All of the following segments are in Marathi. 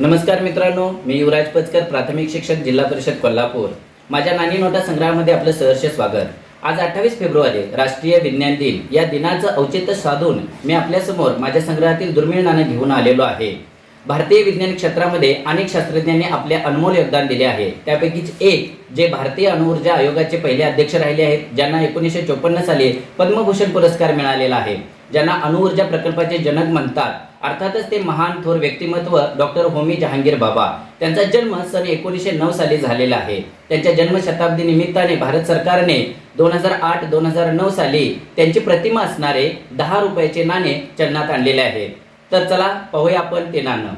नमस्कार मित्रांनो मी युवराज पचकर प्राथमिक शिक्षक जिल्हा परिषद कोल्हापूर. माझ्या नाणी नोटा संग्रहामध्ये आपलं सहर्ष स्वागत. आज अठ्ठावीस फेब्रुवारी राष्ट्रीय विज्ञान दिन. या दिनाचं औचित्य साधून मी आपल्यासमोर माझ्या संग्रहातील दुर्मिळ नाणं घेऊन आलेलो आहे. भारतीय विज्ञान क्षेत्रामध्ये अनेक शास्त्रज्ञांनी आपले अनमोल योगदान दिले आहे. त्यापैकीच एक जे भारतीय अणुऊर्जा आयोगाचे पहिले अध्यक्ष राहिले आहेत ज्यांना एकोणीसशे चोपन्न साली पद्मभूषण पुरस्कार मिळालेला आहे. ज्यांना अणुऊर्जा प्रकल्पाचे जनक म्हणतात. अर्थातच ते महान थोर व्यक्तिमत्व डॉक्टर होमी जहांगीर बाबा. त्यांचा जन्म सन एकोणीसशे नऊ साली झालेला आहे. त्यांच्या जन्मशताब्दी निमित्ताने भारत सरकारने दोन हजार आठ दोन हजार नऊ साली त्यांची प्रतिमा असणारे दहा रुपयाचे नाणे चलनात आणलेले आहे. तर चला पाहूया आपण ते नाणं.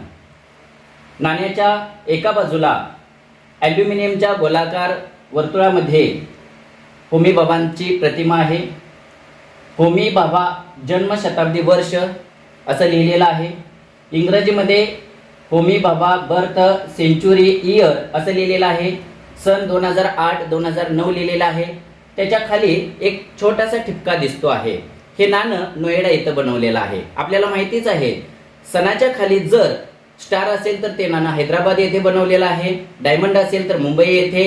नाण्याच्या एका बाजूला ॲल्युमिनियमच्या गोलाकार वर्तुळामध्ये होमी बाबांची प्रतिमा आहे. होमी बाबा जन्मशताब्दी वर्ष असं लिहिलेलं आहे. इंग्रजीमध्ये होमी बाबा बर्थ सेंचुरी इयर असं लिहिलेलं आहे. सन दोन हजार आठ दोन हजार नऊ लिहिलेलं आहे. त्याच्याखाली एक छोटासा ठिपका दिसतो आहे. हे नाणं नोएडा इथं बनवलेलं आहे. आपल्याला माहितीच आहे सणाच्या खाली जर स्टार असेल तर ते नाणं हैदराबाद येथे बनवलेलं आहे. डायमंड असेल तर मुंबई येथे.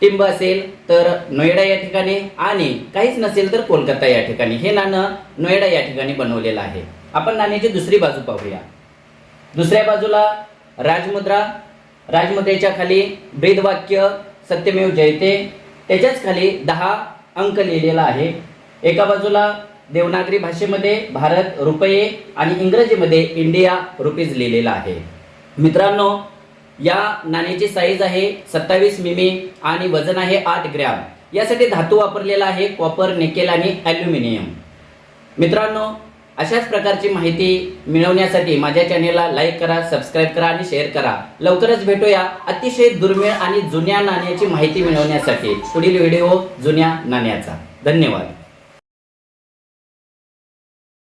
टिंब असेल तर नोएडा या ठिकाणी आणि काहीच नसेल तर कोलकाता या ठिकाणी. हे नाणं नोएडा या ठिकाणी बनवलेलं आहे. आपण नाण्याची दुसरी बाजू पाहूया. दुसऱ्या बाजूला राजमुद्रा. राजमुद्रेच्या खाली ब्रीदवाक्य सत्यमेव जयते. त्याच्याच खाली दहा अंक लिहिलेला आहे. एका बाजूला देवनागरी भाषेमध्ये भारत रुपये आणि इंग्रजीमध्ये इंडिया रुपीज लिहिलेला आहे. मित्रांनो या नाण्याची साईज आहे सत्तावीस मिमी आणि वजन आहे आठ ग्रॅम. यासाठी धातू वापरलेला आहे कॉपर निकेल आणि ॲल्युमिनियम मित्रांनो अशाच प्रकारची माहिती मिळवण्यासाठी माझ्या चॅनेलला लाईक करा सबस्क्राईब करा आणि शेअर करा. लवकरच भेटूया अतिशय दुर्मिळ आणि जुन्या नाण्याची माहिती मिळवण्यासाठी. पुढील व्हिडिओ जुन्या नाण्याचा. धन्यवाद.